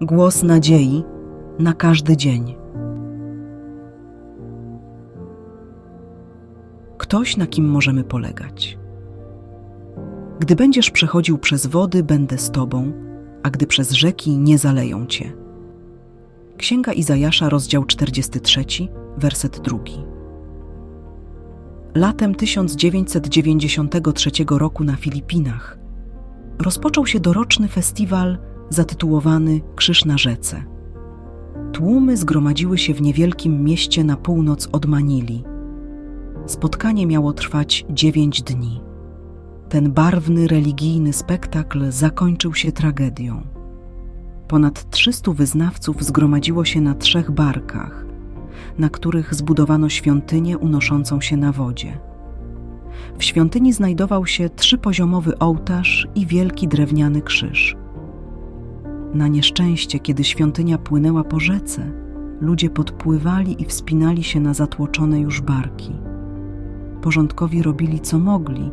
Głos nadziei na każdy dzień. Ktoś, na kim możemy polegać. Gdy będziesz przechodził przez wody, będę z tobą, a gdy przez rzeki nie zaleją cię. Księga Izajasza, rozdział 43, werset 2. Latem 1993 roku na Filipinach rozpoczął się doroczny festiwal zatytułowany Krzyż na rzece. Tłumy zgromadziły się w niewielkim mieście na północ od Manili. Spotkanie miało trwać dziewięć dni. Ten barwny, religijny spektakl zakończył się tragedią. Ponad 300 wyznawców zgromadziło się na trzech barkach, na których zbudowano świątynię unoszącą się na wodzie. W świątyni znajdował się trzypoziomowy ołtarz i wielki drewniany krzyż. Na nieszczęście, kiedy świątynia płynęła po rzece, ludzie podpływali i wspinali się na zatłoczone już barki. Porządkowi robili co mogli,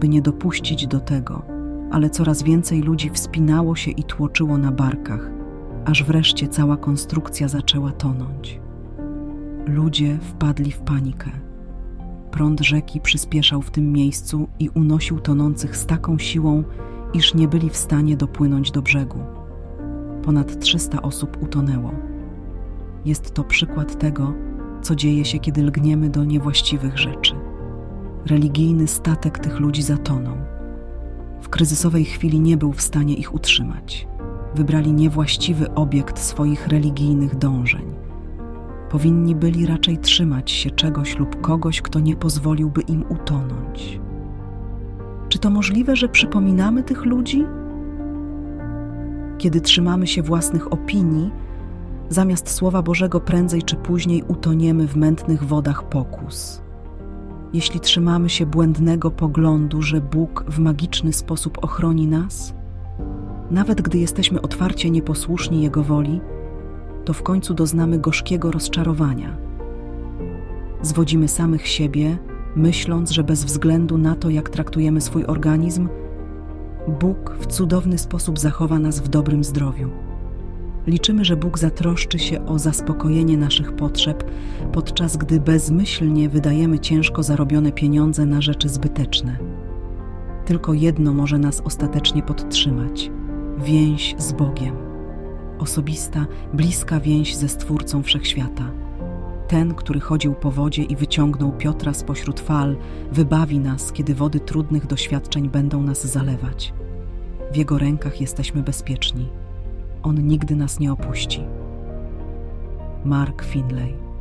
by nie dopuścić do tego, ale coraz więcej ludzi wspinało się i tłoczyło na barkach, aż wreszcie cała konstrukcja zaczęła tonąć. Ludzie wpadli w panikę. Prąd rzeki przyspieszał w tym miejscu i unosił tonących z taką siłą, iż nie byli w stanie dopłynąć do brzegu. Ponad 300 osób utonęło. Jest to przykład tego, co dzieje się, kiedy lgniemy do niewłaściwych rzeczy. Religijny statek tych ludzi zatonął. W kryzysowej chwili nie był w stanie ich utrzymać. Wybrali niewłaściwy obiekt swoich religijnych dążeń. Powinni byli raczej trzymać się czegoś lub kogoś, kto nie pozwoliłby im utonąć. Czy to możliwe, że przypominamy tych ludzi? Kiedy trzymamy się własnych opinii, zamiast Słowa Bożego prędzej czy później utoniemy w mętnych wodach pokus. Jeśli trzymamy się błędnego poglądu, że Bóg w magiczny sposób ochroni nas, nawet gdy jesteśmy otwarcie nieposłuszni Jego woli, to w końcu doznamy gorzkiego rozczarowania. Zwodzimy samych siebie, myśląc, że bez względu na to, jak traktujemy swój organizm, Bóg w cudowny sposób zachowa nas w dobrym zdrowiu. Liczymy, że Bóg zatroszczy się o zaspokojenie naszych potrzeb, podczas gdy bezmyślnie wydajemy ciężko zarobione pieniądze na rzeczy zbyteczne. Tylko jedno może nas ostatecznie podtrzymać więź z Bogiem. Osobista, bliska więź ze Stwórcą Wszechświata. Ten, który chodził po wodzie i wyciągnął Piotra spośród fal, wybawi nas, kiedy wody trudnych doświadczeń będą nas zalewać. W Jego rękach jesteśmy bezpieczni. On nigdy nas nie opuści. Mark Finlay